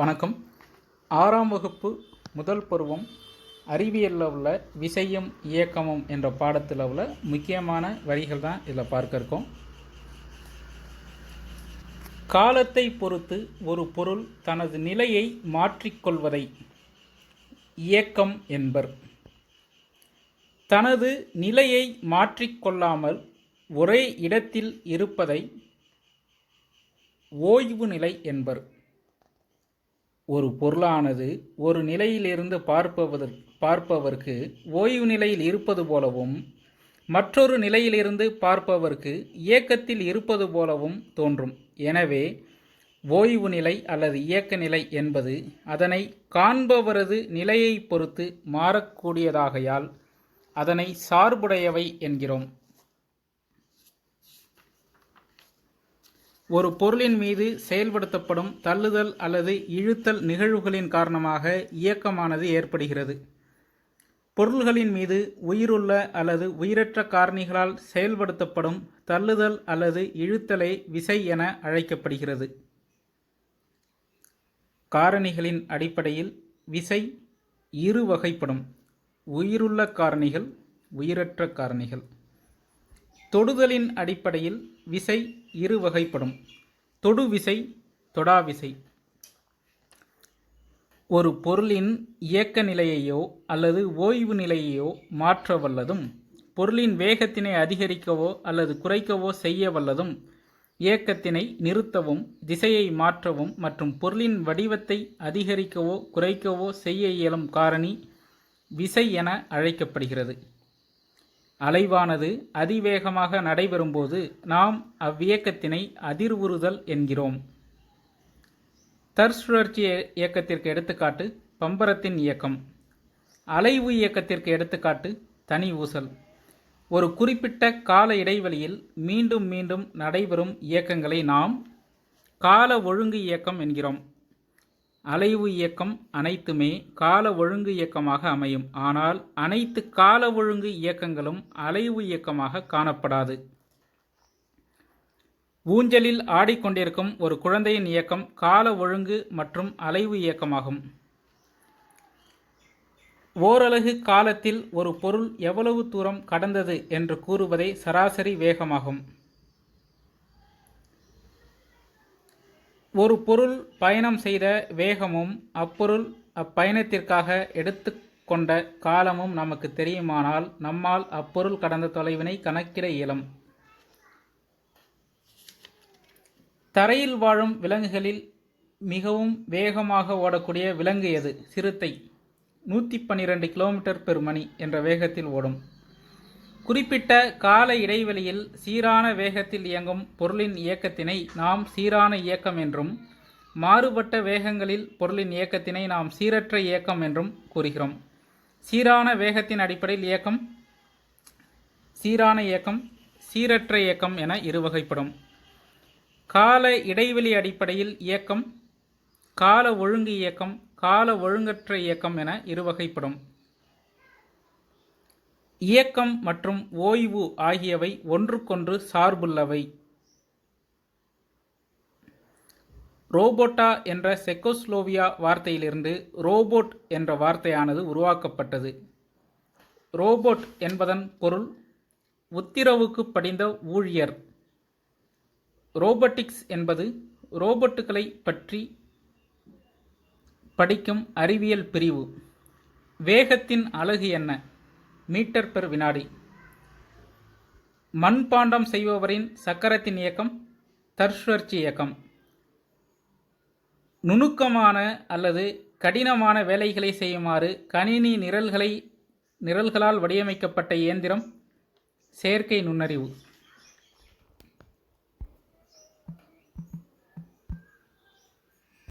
வணக்கம். ஆறாம் வகுப்பு முதல் பருவம் அறிவியலில் உள்ள விசையும் இயக்கமும் என்ற பாடத்தில் உள்ள முக்கியமான வரிகள் தான் இதில் பார்க்க இருக்கோம். காலத்தை பொறுத்து ஒரு பொருள் தனது நிலையை மாற்றிக்கொள்வதை இயக்கம் என்பர். தனது நிலையை மாற்றிக்கொள்ளாமல் ஒரே இடத்தில் இருப்பதை ஓய்வு நிலை என்பர். ஒரு பொருளானது ஒரு நிலையிலிருந்து பார்ப்பவர் பார்ப்பவர்க்கு ஓய்வு நிலையில் இருப்பது போலவும் மற்றொரு நிலையிலிருந்து பார்ப்பவர்க்கு இயக்கத்தில் இருப்பது போலவும் தோன்றும். எனவே ஓய்வு நிலை அல்லது இயக்க நிலை என்பது அதனை காண்பவரது நிலையை பொறுத்து மாறக்கூடியதாகையால் அதனை சார்புடையவை என்கிறோம். ஒரு பொருளின் மீது செயல்படுத்தப்படும் தள்ளுதல் அல்லது இழுத்தல் நிகழ்வுகளின் காரணமாக இயக்கமானது ஏற்படுகிறது. பொருள்களின் மீது உயிருள்ள அல்லது உயிரற்ற காரணிகளால் செயல்படுத்தப்படும் தள்ளுதல் அல்லது இழுத்தலை விசை என அழைக்கப்படுகிறது. காரணிகளின் அடிப்படையில் விசை இரு வகைப்படும். உயிருள்ள காரணிகள் உயிரற்ற காரணிகள். தொடுதலின் அடிப்படையில் விசை இரு வகைப்படும். தொடு விசை தொடா விசை. ஒரு பொருளின் இயக்க நிலையையோ அல்லது ஓய்வு நிலையையோ மாற்ற வல்லதும் பொருளின் வேகத்தினை அதிகரிக்கவோ அல்லது குறைக்கவோ செய்ய வல்லதும் இயக்கத்தினை நிறுத்தவும் திசையை மாற்றவும் மற்றும் பொருளின் வடிவத்தை அதிகரிக்கவோ குறைக்கவோ செய்ய இயலும் காரணி விசை என அழைக்கப்படுகிறது. அலைவானது அதிவேகமாக நடைபெறும்போது நாம் அவ்வியக்கத்தினை அதிர்வுறுதல் என்கிறோம். தற்சுழற்சி இயக்கத்திற்கு எடுத்துக்காட்டு பம்பரத்தின் இயக்கம். அலைவு இயக்கத்திற்கு எடுத்துக்காட்டு தனி ஊசல். ஒரு குறிப்பிட்ட கால இடைவெளியில் மீண்டும் மீண்டும் நடைபெறும் இயக்கங்களை நாம் கால ஒழுங்கு இயக்கம் என்கிறோம். அலைவு இயக்கம் அனைத்துமே கால ஒழுங்கு இயக்கமாக அமையும். ஆனால் அனைத்து கால ஒழுங்கு இயக்கங்களும் அலைவு இயக்கமாக காணப்படாது. ஊஞ்சலில் ஆடிக்கொண்டிருக்கும் ஒரு குழந்தையின் இயக்கம் கால ஒழுங்கு மற்றும் அலைவு இயக்கமாகும். ஓரலகு காலத்தில் ஒரு பொருள் எவ்வளவு தூரம் கடந்தது என்று கூறுவதே சராசரி வேகமாகும். ஒரு பொருள் பயணம் செய்த வேகமும் அப்பொருள் அப்பயணத்திற்காக எடுத்து கொண்ட காலமும் நமக்கு தெரியுமானால் நம்மால் அப்பொருள் கடந்த தொலைவினை கணக்கிட இயலும். தரையில் வாழும் விலங்குகளில் மிகவும் வேகமாக ஓடக்கூடிய விலங்கு எது? சிறுத்தை. நூற்றி பன்னிரெண்டு கிலோமீட்டர் பெர் மணி என்ற வேகத்தில் ஓடும். குறிப்பிட்ட கால இடைவெளியில் சீரான வேகத்தில் இயங்கும் பொருளின் இயக்கத்தினை நாம் சீரான இயக்கம் என்றும் மாறுபட்ட வேகங்களில் பொருளின் இயக்கத்தினை நாம் சீரற்ற இயக்கம் என்றும் கூறுகிறோம். சீரான வேகத்தின் அடிப்படையில் இயக்கம் சீரான இயக்கம் சீரற்ற இயக்கம் என இருவகைப்படும். கால இடைவெளி அடிப்படையில் இயக்கம் கால ஒழுங்கு இயக்கம் கால ஒழுங்கற்ற இயக்கம் என இருவகைப்படும். இயக்கம் மற்றும் ஓய்வு ஆகியவை ஒன்றுக்கொன்று சார்புள்ளவை. ரோபோட்டா என்ற செக்கோஸ்லோவியா வார்த்தையிலிருந்து ரோபோட் என்ற வார்த்தையானது உருவாக்கப்பட்டது. ரோபோட் என்பதன் பொருள் உத்திரவுக்கு படிந்த ஊழியர். ரோபோட்டிக்ஸ் என்பது ரோபோட்டுகளை பற்றி படிக்கும் அறிவியல் பிரிவு. வேகத்தின் அழகு என்ன? மீட்டர் பெர் வினாடி. மண்பாண்டம் செய்பவரின் சக்கரத்தின் இயக்கம் தற்சுழற்சி இயக்கம். நுணுக்கமான அல்லது கடினமான வேலைகளை செய்யுமாறு கணினி நிரல்களை நிரல்களால் வடிவமைக்கப்பட்ட இயந்திரம் செயற்கை நுண்ணறிவு.